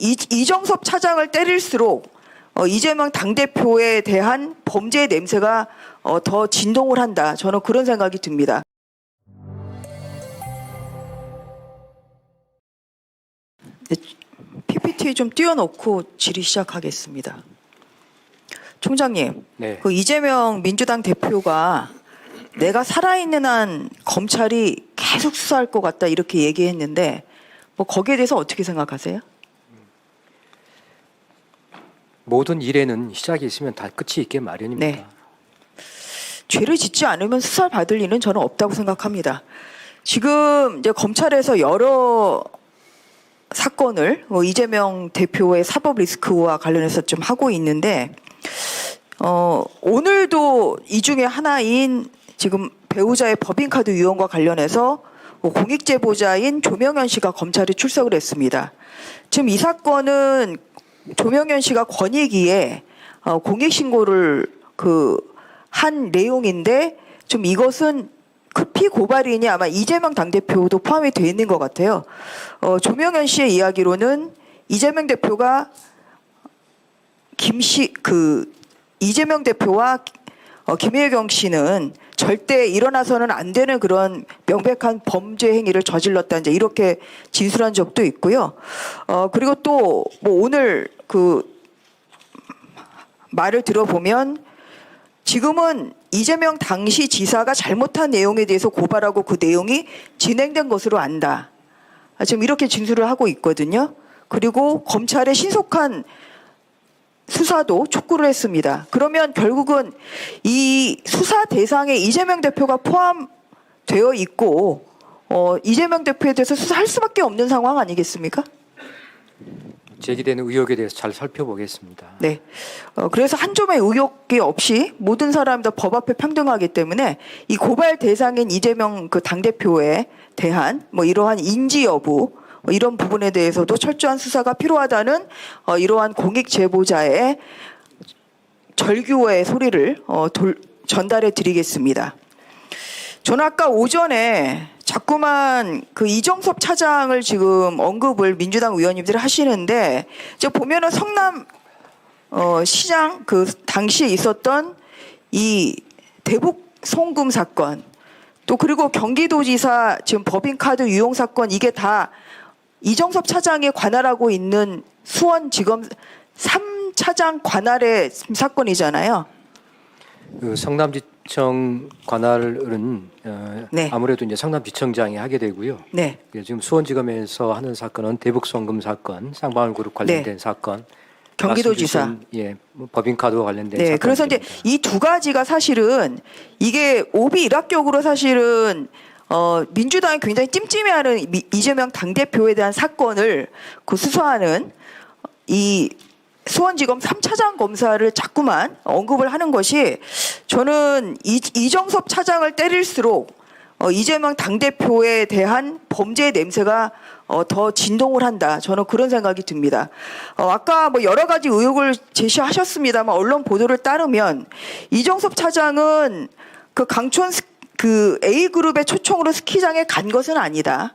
이, 이정섭 차장을 때릴수록 어, 이재명 당대표에 대한 범죄의 냄새가 어, 더 진동을 한다. 저는 그런 생각이 듭니다. 네, PPT 좀 띄워놓고 질의 시작하겠습니다. 총장님, 네. 그 이재명 민주당 대표가 내가 살아있는 한 검찰이 계속 수사할 것 같다 이렇게 얘기했는데 뭐 거기에 대해서 어떻게 생각하세요? 모든 일에는 시작이 있으면 다 끝이 있게 마련입니다. 네. 죄를 짓지 않으면 수사를 받을 일은 저는 없다고 생각합니다. 지금 이제 검찰에서 여러 사건을 뭐 이재명 대표의 사법 리스크와 관련해서 좀 하고 있는데 어, 오늘도 이 중에 하나인 지금 배우자의 법인카드 유용과 관련해서 뭐 공익 제보자인 조명현 씨가 검찰에 출석을 했습니다. 지금 이 사건은 조명현 씨가 권익위에 어, 공익 신고를 그 한 내용인데 좀 이것은 급히 고발이니 아마 이재명 당대표도 포함이 되어 있는 것 같아요. 어, 조명현 씨의 이야기로는 이재명 대표가 김씨 그 이재명 대표와 어, 김혜경 씨는 절대 일어나서는 안 되는 그런 명백한 범죄 행위를 저질렀다 이제 이렇게 진술한 적도 있고요. 어 그리고 또 뭐 오늘 그 말을 들어보면 지금은 이재명 당시 지사가 잘못한 내용에 대해서 고발하고 그 내용이 진행된 것으로 안다. 아, 지금 이렇게 진술을 하고 있거든요. 그리고 검찰의 신속한 수사도 촉구를 했습니다. 그러면 결국은 이 수사 대상에 이재명 대표가 포함되어 있고 어, 이재명 대표에 대해서 수사할 수밖에 없는 상황 아니겠습니까? 제기되는 의혹에 대해서 잘 살펴보겠습니다. 네. 어, 그래서 한 점의 의혹이 없이 모든 사람이 다 법 앞에 평등하기 때문에 이 고발 대상인 이재명 그 당대표에 대한 뭐 이러한 인지 여부 뭐 이런 부분에 대해서도 철저한 수사가 필요하다는 어, 이러한 공익 제보자의 절규의 소리를 어, 돌, 전달해 드리겠습니다. 저는 아까 오전에 자꾸만 그 이정섭 차장을 지금 언급을 민주당 의원님들이 하시는데 이제 보면은 성남 어, 시장 그 당시에 있었던 이 대북 송금 사건 또 그리고 경기도지사 지금 법인카드 유용 사건 이게 다 이정섭 차장에 관할하고 있는 수원지검 3차장 관할의 사건이잖아요. 그 성남지청 관할은 어, 네. 아무래도 이제 성남지청장이 하게 되고요. 네. 예, 지금 수원지검에서 하는 사건은 대북송금 사건, 쌍방울그룹 관련된 사건, 네. 경기도지사. 말씀 주신, 예, 뭐 법인카드와 관련된 네, 사건. 그래서 이제 이 두 가지가 사실은 이게 오비 일학격으로 사실은 어 민주당이 굉장히 찜찜해하는 미- 이재명 당 대표에 대한 사건을 그 수사하는 이 수원지검 3차장 검사를 자꾸만 언급을 하는 것이 저는 이, 이정섭 차장을 때릴수록 어, 이재명 당대표에 대한 범죄의 냄새가 어, 더 진동을 한다. 저는 그런 생각이 듭니다. 어, 아까 뭐 여러 가지 의혹을 제시하셨습니다만 언론 보도를 따르면 이정섭 차장은 그 강촌 스- 그 A그룹의 초청으로 스키장에 간 것은 아니다.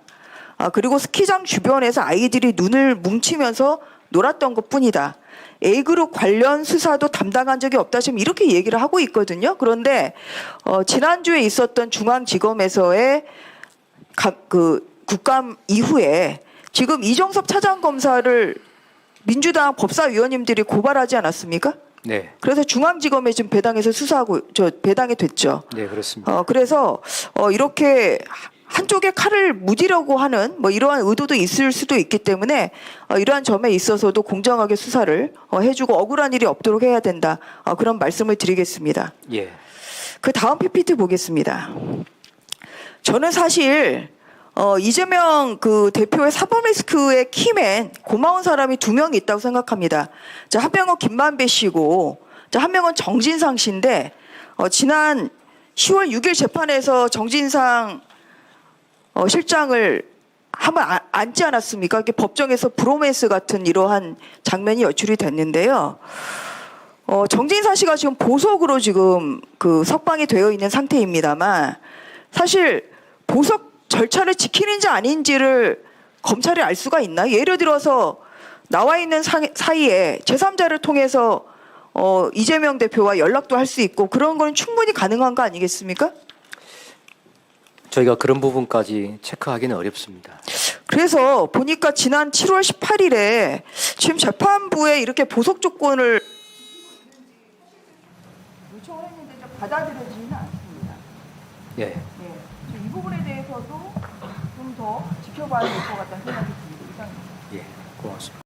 아, 그리고 스키장 주변에서 아이들이 눈을 뭉치면서 놀았던 것 뿐이다. A그룹 관련 수사도 담당한 적이 없다. 지금 이렇게 얘기를 하고 있거든요. 그런데, 어, 지난주에 있었던 중앙지검에서의 각, 그, 국감 이후에 지금 이정섭 차장검사를 민주당 법사위원님들이 고발하지 않았습니까? 네, 그래서 중앙지검에 지금 배당해서 수사하고, 저, 배당이 됐죠. 네 그렇습니다. 어, 그래서 어, 이렇게 한쪽에 칼을 무디려고 하는 뭐 이러한 의도도 있을 수도 있기 때문에 어, 이러한 점에 있어서도 공정하게 수사를 어, 해주고 억울한 일이 없도록 해야 된다. 어, 그런 말씀을 드리겠습니다. 예, 그 다음 PPT 보겠습니다. 저는 사실 어, 이재명 그 대표의 사법 리스크의 키맨 고마운 사람이 두 명 있다고 생각합니다. 자, 한 명은 김만배 씨고, 자, 한 명은 정진상 씨인데 어, 지난 10월 6일 재판에서 정진상 어, 실장을 한번 아- 앉지 않았습니까? 이게 법정에서 브로맨스 같은 이러한 장면이 연출이 됐는데요. 어, 정진상 씨가 지금 보석으로 지금 그 석방이 되어 있는 상태입니다만 사실 보석 절차를 지키는지 아닌지를 검찰이 알 수가 있나요? 예를 들어서 나와 있는 사, 사이에 제3자를 통해서 어, 이재명 대표와 연락도 할 수 있고 그런 건 충분히 가능한 거 아니겠습니까? 저희가 그런 부분까지 체크하기는 어렵습니다. 그래서 보니까 지난 7월 18일에 지금 재판부에 이렇게 보석 조건을 요청을 했는데 좀 받아들여지지는 않습니다. 예. 네. 이 부분에 대해서도 좀 더 지켜봐야 될 것 같다는 생각이 듭니다. 이상입니다. 예. 고맙습니다.